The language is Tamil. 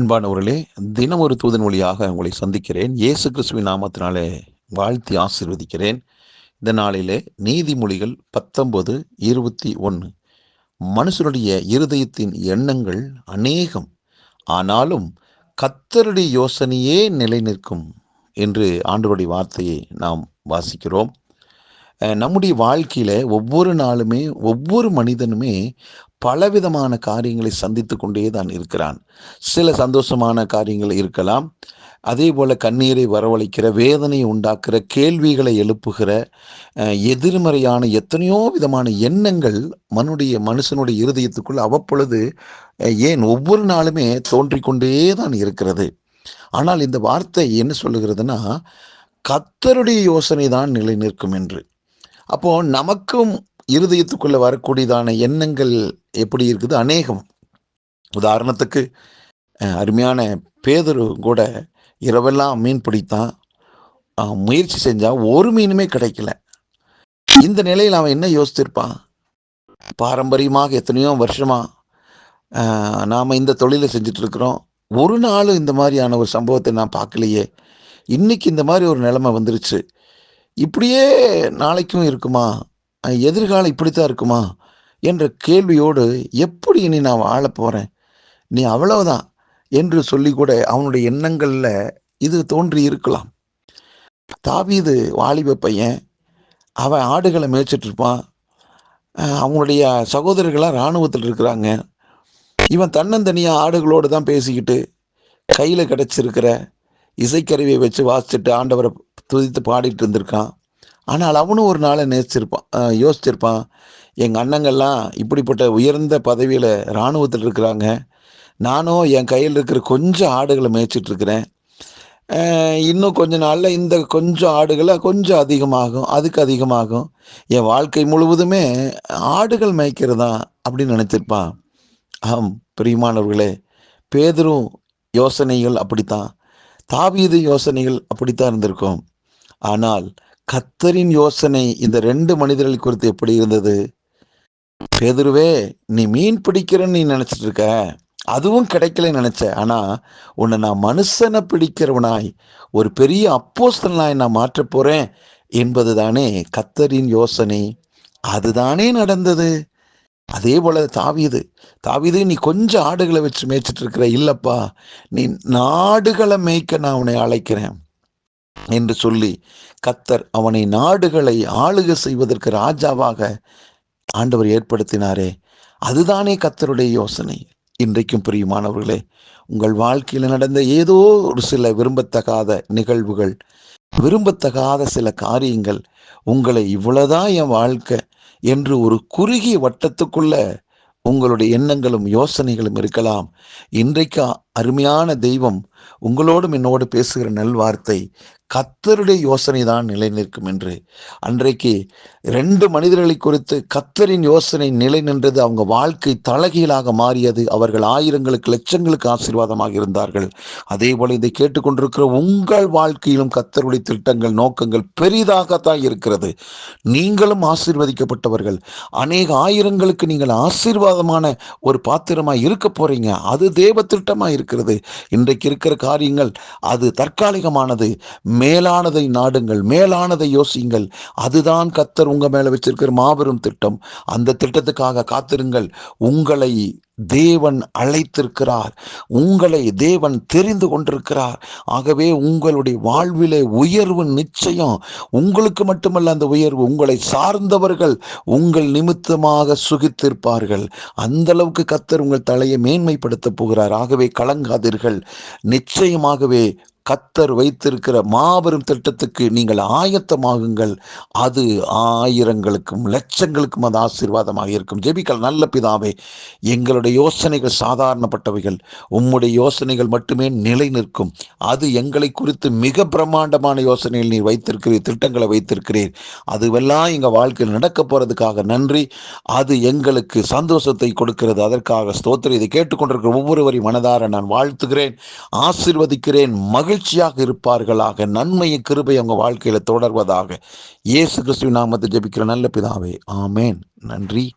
அன்பானவர்களே தினம் ஒரு தூதன் வழியாக உங்களை சந்திக்கிறேன். இயேசு கிறிஸ்துவின் நாமத்தினாலே வாழ்த்தி ஆசீர்வதிக்கிறேன். இந்த நாளிலே நீதிமொழிகள் பத்தொன்பது இருபத்தி ஒன்று மனுஷனுடைய இருதயத்தின் எண்ணங்கள் அநேகம். ஆனாலும் கத்தருடைய யோசனையே நிலை நிற்கும் என்று ஆண்டவருடைய வார்த்தையை நாம் வாசிக்கிறோம். நம்முடைய வாழ்க்கையில் ஒவ்வொரு நாளுமே ஒவ்வொரு மனிதனுமே பலவிதமான காரியங்களை சந்தித்து கொண்டே தான் இருக்கிறான். சில சந்தோஷமான காரியங்கள் இருக்கலாம். அதே போல் கண்ணீரை வரவழைக்கிற வேதனையை உண்டாக்குற கேள்விகளை எழுப்புகிற எதிர்மறையான எத்தனையோ விதமான எண்ணங்கள் மனுடைய மனுஷனுடைய இருதயத்துக்குள் அவ்வப்பொழுது ஏன் ஒவ்வொரு நாளுமே தோன்றிக்கொண்டே தான் இருக்கிறது. ஆனால் இந்த வார்த்தை என்ன சொல்லுகிறதுனா கத்தருடைய யோசனை தான் நிலை நிற்கும் என்று. அப்போ நமக்கும் இருதயத்துக்குள்ளே வரக்கூடியதான எண்ணங்கள் எப்படி இருக்குது? அநேகம். உதாரணத்துக்கு அருமையான பேதரு கூட இரவெல்லாம் மீன் பிடித்தான். முயற்சி செஞ்சால் ஒரு மீனுமே கிடைக்கல. இந்த நிலையில் அவன் என்ன யோசித்திருப்பான்? பாரம்பரியமாக எத்தனையோ வருஷமாக நாம் இந்த தொழிலை செஞ்சுட்டு ஒரு நாளும் இந்த மாதிரியான ஒரு சம்பவத்தை நான் பார்க்கலையே. இன்னைக்கு இந்த மாதிரி ஒரு நிலைமை வந்துருச்சு. இப்படியே நாளைக்கும் இருக்குமா? எதிர்காலம் இப்படித்தான் இருக்குமா? என்ற கேள்வியோடு எப்படி இனி நான் வாழ போகிறேன் நீ அவ்வளவுதான் என்று சொல்லி கூட அவனுடைய எண்ணங்களில் இது தோன்றி இருக்கலாம். தாவீது வாலிப பையன். அவன் ஆடுகளை மேய்ச்சிட்ருப்பான் அவனுடைய சகோதரர்களாக அவங்களுடைய இராணுவத்தில் இருக்கிறாங்க. இவன் தன்னந்தனியாக ஆடுகளோடு தான் பேசிக்கிட்டு கையில் கிடச்சிருக்கிற இசைக்கருவியை வச்சு வாசிச்சுட்டு ஆண்டவரை துதித்து பாடிட்டு இருந்திருக்கான். ஆனால் அவனும் ஒரு நாளை நேசிச்சிருப்பான். யோசிச்சிருப்பான் எங்கள் அண்ணங்கள்லாம் இப்படிப்பட்ட உயர்ந்த பதவியில் இராணுவத்தில் இருக்கிறாங்க. நானும் என் கையில் இருக்கிற கொஞ்சம் ஆடுகளை மேய்ச்சிட்ருக்கிறேன். இன்னும் கொஞ்ச நாளில் இந்த கொஞ்சம் ஆடுகளை கொஞ்சம் அதிகமாகும் அதுக்கு அதிகமாகும். என் வாழ்க்கை முழுவதுமே ஆடுகள் மேய்க்கிறதா? அப்படின்னு நினச்சிருப்பான். ஆம் பிரியமானவர்களே பேதரும் யோசனைகள் அப்படித்தான். தாவீது யோசனைகள் அப்படித்தான் இருந்திருக்கும். ஆனால் கத்தரின் யோசனை இந்த ரெண்டு மனிதர்கள் குறித்து எப்படி இருந்தது? பேதுருவே நீ மீன் பிடிக்கிறன்னு நீ நினச்சிட்டு இருக்க. அதுவும் கிடைக்கல நினச்ச. ஆனால் உன்னை நான் மனுஷனை பிடிக்கிறவனாய் ஒரு பெரிய அப்போஸ்தனாய் நான் மாற்றப் என்பது தானே கத்தரின் யோசனை. அதுதானே நடந்தது. அதே போல தாவீது. தாவீது நீ கொஞ்சம் ஆடுகளை வச்சு மேய்ச்சிட்டு இருக்கிற இல்லப்பா. நீ நாடுகளை மேய்க்க நான் உன்னை அழைக்கிறேன். என்று சொல்லி கத்தர் அவனை நாடுகளை ஆளுக செய்வதற்கு ராஜாவாக ஆண்டவர் ஏற்படுத்தினாரே. அதுதானே கத்தருடைய யோசனை. இன்றைக்கும் பிரியுமானவர்களே உங்கள் வாழ்க்கையில் நடந்த ஏதோ ஒரு சில விரும்பத்தகாத நிகழ்வுகள் விரும்பத்தகாத சில காரியங்கள் உங்களை இவ்வளவுதான் என் வாழ்க்கை என்று ஒரு குறுகிய வட்டத்துக்குள்ள உங்களுடைய எண்ணங்களும் யோசனைகளும் இருக்கலாம். இன்றைக்கு அருமையான தெய்வம் உங்களோடும் என்னோடு பேசுகிற நல்வார்த்தை கத்தருடைய யோசனை தான் நிலை நிற்கும் என்று. அன்றைக்கு ரெண்டு மனிதர்களை குறித்து கத்தரின் யோசனை நிலை நின்றது அவங்க வாழ்க்கை தலகீழாக மாறியது. அவர்கள் ஆயிரங்களுக்கு லட்சங்களுக்கு ஆசீர்வாதமாக இருந்தார்கள். அதே போல இதை கேட்டுக்கொண்டிருக்கிற உங்கள் வாழ்க்கையிலும் கத்தருடைய திட்டங்கள் நோக்கங்கள் பெரிதாகத்தான் இருக்கிறது. நீங்களும் ஆசீர்வதிக்கப்பட்டவர்கள். அநேக ஆயிரங்களுக்கு நீங்கள் ஆசீர்வாதமான ஒரு பாத்திரமாக இருக்க போறீங்க. அது தேவ திட்டமா இருக்கிறது. இன்றைக்கு இருக்கிற காரியங்கள் அது தற்காலிகமானது. மேலானதை நாடுங்கள் மேலானதை யோசியுங்கள். அதுதான் கத்தர் உங்கள் மேலே வச்சிருக்கிற மாபெரும் திட்டம். அந்த திட்டத்துக்காக காத்திருங்கள். உங்களை தேவன் அழைத்திருக்கிறார். உங்களை தேவன் தெரிந்து கொண்டிருக்கிறார். ஆகவே உங்களுடைய வாழ்விலே உயர்வு நிச்சயம். உங்களுக்கு மட்டுமல்ல அந்த உயர்வு உங்களை சார்ந்தவர்கள் உங்கள் நிமித்தமாக சுகித்திருப்பார்கள். அந்த அளவுக்கு கத்தர் உங்கள் தலையை மேன்மைப்படுத்த போகிறார். ஆகவே கலங்காதீர்கள். நிச்சயமாகவே கத்தர் வைத்திருக்கிற மாபெரும் திட்டத்துக்கு நீங்கள் ஆயத்தமாகுங்கள். அது ஆயிரங்களுக்கும் லட்சங்களுக்கும் அது ஆசீர்வாதமாக இருக்கும். ஜெபிக்கல் நல்ல பிதாவே எங்களுடைய யோசனைகள் சாதாரணப்பட்டவைகள். உம்முடைய யோசனைகள் மட்டுமே நிலை நிற்கும். அது எங்களை குறித்து மிக பிரம்மாண்டமான யோசனையில் நீர் வைத்திருக்கிறீர் திட்டங்களை வைத்திருக்கிறீர். அதுவெல்லாம் எங்கள் வாழ்க்கையில் நடக்க போகிறதுக்காக நன்றி. அது எங்களுக்கு சந்தோஷத்தை கொடுக்கிறது. அதற்காக ஸ்தோத்திரம். இதை கேட்டுக்கொண்டிருக்கிற ஒவ்வொருவரையும் மனதார நான் வாழ்த்துகிறேன் ஆசீர்வதிக்கிறேன் மகிழ்ச்சியாக இருப்பார்களாக. நன்மையை கிருபை அவங்க வாழ்க்கையில் தொடர்வதாக. இயேசு கிறிஸ்துவின் நாமத்தை ஜெபிக்கிற நல்ல பிதாவே. ஆமேன். நன்றி.